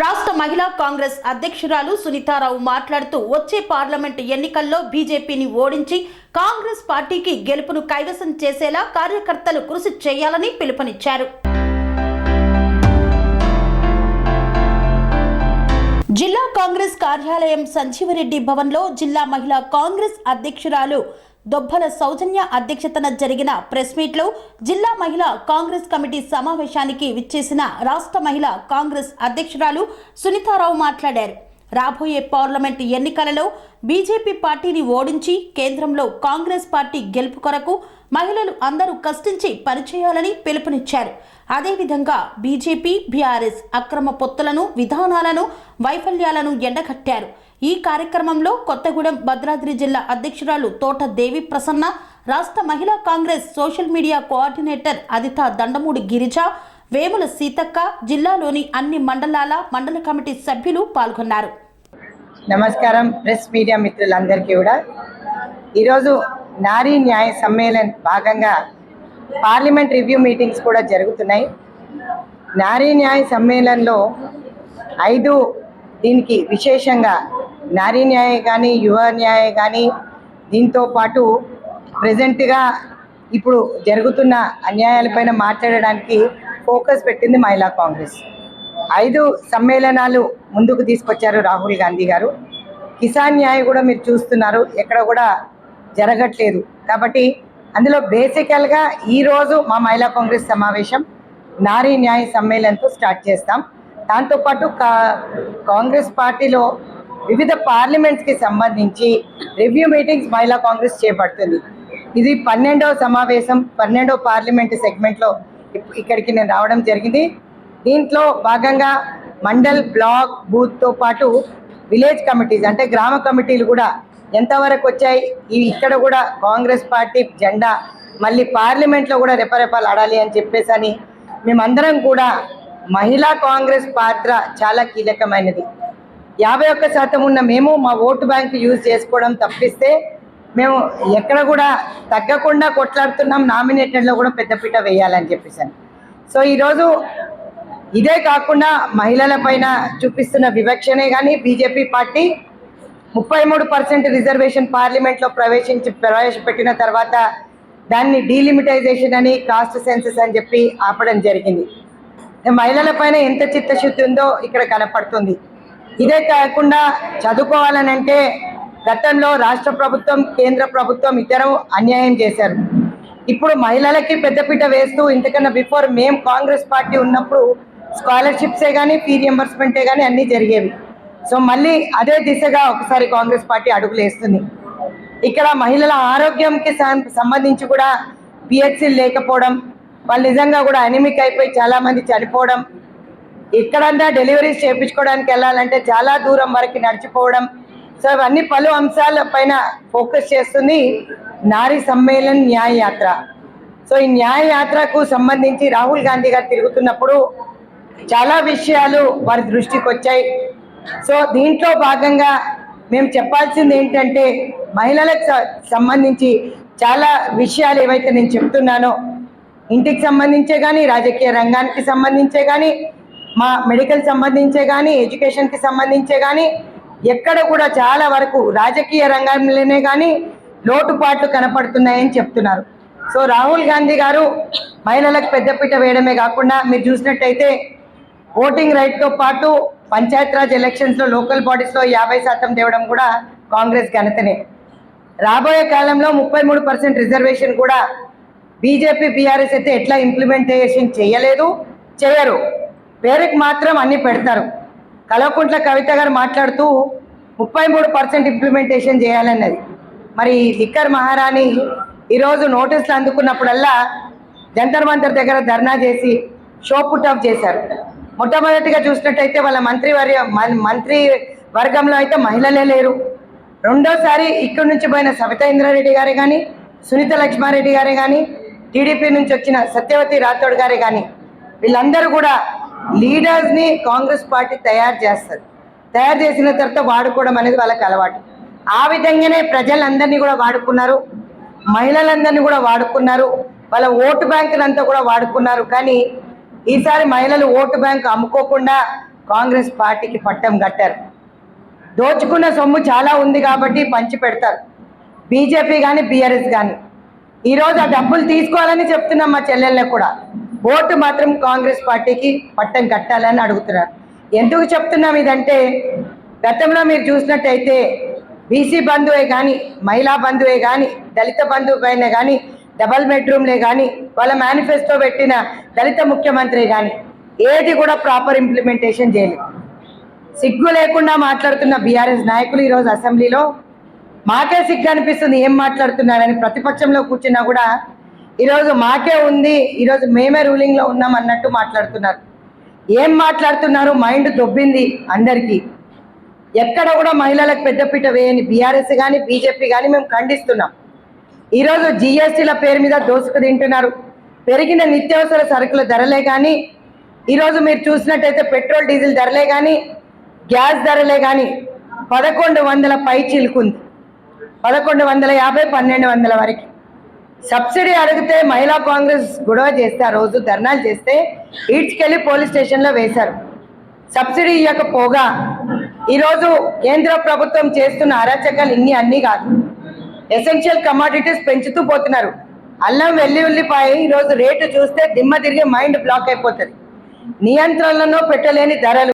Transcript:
రాష్ట్ర మహిళా కాంగ్రెస్ అధ్యక్షురాలు సునీతారావు మాట్లాడుతూ వచ్చే పార్లమెంట్ ఎన్నికల్లో బీజేపీని ఓడించి కాంగ్రెస్ పార్టీకి గెలుపును కైవసం చేసేలా కార్యకర్తలు కృషి చేయాలని పిలుపునిచ్చారు. జిల్లా కాంగ్రెస్ కార్యాలయం సంజీవరెడ్డి భవన్లో జిల్లా మహిళా కాంగ్రెస్ అధ్యక్షురాలు దొబ్బల సౌజన్య అధ్యక్షతన జరిగిన ప్రెస్ మీట్లో జిల్లా మహిళా కాంగ్రెస్ కమిటీ సమావేశానికి విచ్చేసిన రాష్ట్ర మహిళా కాంగ్రెస్ అధ్యక్షురాలు సునీతారావు మాట్లాడారు. రాబోయే పార్లమెంట్ ఎన్నికలలో బీజేపీ పార్టీని ఓడించి కేంద్రంలో కాంగ్రెస్ పార్టీ గెలుపు కొరకు మహిళలు అందరూ కష్టించి పనిచేయాలని పిలుపునిచ్చారు. అదేవిధంగా బీజేపీ బీఆర్ఎస్ అక్రమ పొత్తులను విధానాలను వైఫల్యాలను ఎండగట్టారు. ఈ కార్యక్రమంలో కొత్తగూడెం భద్రాద్రి జిల్లా అధ్యక్షురాలు తోట దేవి ప్రసన్న రాష్ట్ర మహిళా Congress social media coordinator Aditha Dandamudi Girija Vemula Seethakka జిల్లాలోని అన్ని మండలాల మండల కమిటీ సభ్యులు పాల్గొన్నారు. నమస్కారం ప్రెస్ మీడియా మిత్రులందరికీ కూడా. ఈరోజు నారీ న్యాయ సమ్మేళన్ భాగంగా పార్లమెంట్ రివ్యూ మీటింగ్స్ కూడా జరుగుతున్నాయి. నారీ న్యాయ సమ్మేళన్లో ఐదు దీనికి విశేషంగా నారీ న్యాయ కానీ యువ న్యాయ కానీ దీంతో పాటు ప్రజెంట్గా ఇప్పుడు జరుగుతున్న అన్యాయాలపైన మాట్లాడడానికి ఫోకస్ పెట్టింది మహిళా కాంగ్రెస్. ఐదు సమ్మేళనాలు ముందుకు తీసుకొచ్చారు రాహుల్ గాంధీ గారు. కిసాన్ న్యాయ కూడా మీరు చూస్తున్నారు ఎక్కడ కూడా జరగట్లేదు. కాబట్టి అందులో బేసికల్గా ఈరోజు మా మహిళా కాంగ్రెస్ సమావేశం నారీ న్యాయ సమ్మేళనంతో స్టార్ట్ చేస్తాం. దాంతోపాటు కా కాంగ్రెస్ పార్టీలో వివిధ పార్లమెంట్స్కి సంబంధించి రివ్యూ మీటింగ్స్ మహిళా కాంగ్రెస్ చేపడుతుంది. ఇది పన్నెండవ సమావేశం పన్నెండవ పార్లమెంట్ సెగ్మెంట్లో ఇక్కడికి నేను రావడం జరిగింది. దీంట్లో భాగంగా మండల్ బ్లాక్ బూత్తో పాటు విలేజ్ కమిటీస్ అంటే గ్రామ కమిటీలు కూడా ఎంతవరకు వచ్చాయి ఇవి ఇక్కడ కూడా కాంగ్రెస్ పార్టీ జెండా మళ్ళీ పార్లమెంట్లో కూడా రెపరెపాలు ఆడాలి అని చెప్పేసి అని మేమందరం కూడా మహిళా కాంగ్రెస్ పాత్ర చాలా కీలకమైనది. యాభై ఒక్క శాతం ఉన్న మేము మా ఓటు బ్యాంక్ యూజ్ చేసుకోవడం తప్పిస్తే మేము ఎక్కడ కూడా తగ్గకుండా కొట్లాడుతున్నాం నామినేటెడ్లో కూడా పెద్దపీట వేయాలని చెప్పేసాను సో ఈరోజు ఇదే కాకుండా మహిళల పైన చూపిస్తున్న వివక్షనే కానీ బీజేపీ పార్టీ ముప్పై మూడు పర్సెంట్ రిజర్వేషన్ పార్లమెంట్లో ప్రవేశించి ప్రవేశపెట్టిన తర్వాత దాన్ని డీలిమిటైజేషన్ అని కాస్ట్ సెన్సెస్ అని చెప్పి ఆపడం జరిగింది. మహిళల పైన ఎంత చిత్తశుద్ధి ఉందో ఇక్కడ కనపడుతుంది. ఇదే కాకుండా చదువుకోవాలనంటే గతంలో రాష్ట్ర ప్రభుత్వం కేంద్ర ప్రభుత్వం ఇద్దరు అన్యాయం చేశారు. ఇప్పుడు మహిళలకి పెద్దపీట వేస్తూ ఇంతకన్నా బిఫోర్ మేము కాంగ్రెస్ పార్టీ ఉన్నప్పుడు స్కాలర్షిప్సే కానీ ఫీ రియంబర్స్మెంటే కానీ అన్నీ జరిగేవి. సో మళ్ళీ అదే దిశగా ఒకసారి కాంగ్రెస్ పార్టీ అడుగులు వేస్తుంది. ఇక్కడ మహిళల ఆరోగ్యంకి సంబంధించి కూడా పిహెచ్సీలు లేకపోవడం వాళ్ళు నిజంగా కూడా అనిమిక్ అయిపోయి చాలామంది చనిపోవడం ఇక్కడంతా డెలివరీస్ చేయించుకోవడానికి వెళ్ళాలంటే చాలా దూరం వరకు నడిచిపోవడం. సో ఇవన్నీ పలు అంశాల పైన ఫోకస్ చేస్తుంది నారీ సమ్మేళన్ న్యాయయాత్ర. సో ఈ న్యాయయాత్రకు సంబంధించి రాహుల్ గాంధీ గారు తిరుగుతున్నప్పుడు చాలా విషయాలు వారి దృష్టికి వచ్చాయి. సో దీంట్లో భాగంగా మేము చెప్పాల్సింది ఏంటంటే మహిళలకు సంబంధించి చాలా విషయాలు ఏవైతే నేను చెప్తున్నానో ఇంటికి సంబంధించే కానీ రాజకీయ రంగానికి సంబంధించే కానీ మా మెడికల్ సంబంధించే కానీ ఎడ్యుకేషన్కి సంబంధించే కానీ ఎక్కడ కూడా చాలా వరకు రాజకీయ రంగంలోనే కానీ లోటుపాట్లు కనపడుతున్నాయని చెప్తున్నారు. సో రాహుల్ గాంధీ గారు మహిళలకు పెద్దపీట వేయడమే కాకుండా మీరు చూసినట్టయితే ఓటింగ్ రైట్తో పాటు పంచాయతీరాజ్ ఎలక్షన్స్లో లోకల్ బాడీస్లో యాభై శాతం తేవడం కూడా కాంగ్రెస్ ఘనతనే. రాబోయే కాలంలో ముప్పై మూడు పర్సెంట్ రిజర్వేషన్ కూడా బీజేపీ బీఆర్ఎస్ అయితే ఎట్లా ఇంప్లిమెంటేషన్ చేయలేదు చేయరు. పేరుకి మాత్రం అన్ని పెడతారు. కల్వకుంట్ల కవిత గారు మాట్లాడుతూ ముప్పై మూడు పర్సెంట్ ఇంప్లిమెంటేషన్ చేయాలన్నది. మరి లిక్కర్ మహారాణి ఈరోజు నోటీసులు అందుకున్నప్పుడల్లా జంతర్ మంతర్ దగ్గర ధర్నా చేసి షో పుట్ ఆఫ్ చేశారు. మొట్టమొదటిగా చూసినట్టయితే వాళ్ళ మంత్రి వర్య మంత్రి వర్గంలో అయితే మహిళలే లేరు. రెండోసారి ఇక్కడి నుంచి పోయిన సవిత ఇంద్రారెడ్డి గారే కానీ సునీత లక్ష్మారెడ్డి గారే కానీ టీడీపీ నుంచి వచ్చిన సత్యవతి రాథోడ్ గారే కానీ వీళ్ళందరూ కూడా లీడర్స్ని కాంగ్రెస్ పార్టీ తయారు చేస్తారు తయారు చేసిన తర్వాత వాడుకోవడం అనేది వాళ్ళకి అలవాటు. ఆ విధంగానే ప్రజలందరినీ కూడా వాడుకున్నారు. మహిళలందరినీ కూడా వాడుకున్నారు. వాళ్ళ ఓటు బ్యాంకునంతా కూడా వాడుకున్నారు. కానీ ఈసారి మహిళలు ఓటు బ్యాంకు అమ్ముకోకుండా కాంగ్రెస్ పార్టీకి పట్టం కట్టారు. దోచుకున్న సొమ్ము చాలా ఉంది కాబట్టి పంచి పెడతారు. బీజేపీ కానీ బీఆర్ఎస్ కానీ ఈరోజు ఆ డబ్బులు తీసుకోవాలని చెప్తున్నాం మా చెల్లెళ్ళకు కూడా. ఓటు మాత్రం కాంగ్రెస్ పార్టీకి పట్టం కట్టాలని అడుగుతున్నారు. ఎందుకు చెప్తున్నాం ఇదంటే గతంలో మీరు చూసినట్టయితే బీసీ బంధువే కానీ మహిళా బంధువే కానీ దళిత బంధువు పైన కానీ డబల్ బెడ్రూమ్లే కానీ వాళ్ళ మేనిఫెస్టో పెట్టిన దళిత ముఖ్యమంత్రి కానీ ఏది కూడా ప్రాపర్ ఇంప్లిమెంటేషన్ చేయలేదు. సిగ్గు లేకుండా మాట్లాడుతున్న బీఆర్ఎస్ నాయకులు ఈరోజు అసెంబ్లీలో మాకే సిగ్గు అనిపిస్తుంది ఏం మాట్లాడుతున్నారని ప్రతిపక్షంలో కూర్చున్నా కూడా ఈరోజు మాకే ఉంది ఈరోజు మేమే రూలింగ్లో ఉన్నాం అన్నట్టు మాట్లాడుతున్నారు. ఏం మాట్లాడుతున్నారు? మైండ్ దొబ్బింది అందరికీ. ఎక్కడ కూడా మహిళలకు పెద్దపీట వేయని బీఆర్ఎస్ కానీ బీజేపీ కానీ మేము ఖండిస్తున్నాం. ఈరోజు జిఎస్టీల పేరు మీద దోసుకు తింటున్నారు. పెరిగిన నిత్యావసర సరుకుల ధరలే కానీ ఈరోజు మీరు చూసినట్టయితే పెట్రోల్ డీజిల్ ధరలే కానీ గ్యాస్ ధరలే కానీ పదకొండు వందల పై చిలుకుంది పదకొండు వందల యాభై పన్నెండు వందల వరకు. సబ్సిడీ అడిగితే మహిళా కాంగ్రెస్ గొడవ చేస్తే ఆ రోజు ధర్నాలు చేస్తే ఈడ్చుకెళ్ళి పోలీస్ స్టేషన్లో వేశారు. సబ్సిడీ ఇవ్వకపోగా ఈరోజు కేంద్ర ప్రభుత్వం చేస్తున్న అరాచకాలు ఇన్ని అన్నీ కాదు. ఎసెన్షియల్ కమాడిటీస్ పెంచుతూ పోతున్నారు. అల్లం వెల్లి ఉల్లిపాయ ఈరోజు రేటు చూస్తే దిమ్మ తిరిగి మైండ్ బ్లాక్ అయిపోతుంది. నియంత్రణలో పెట్టలేని ధరలు.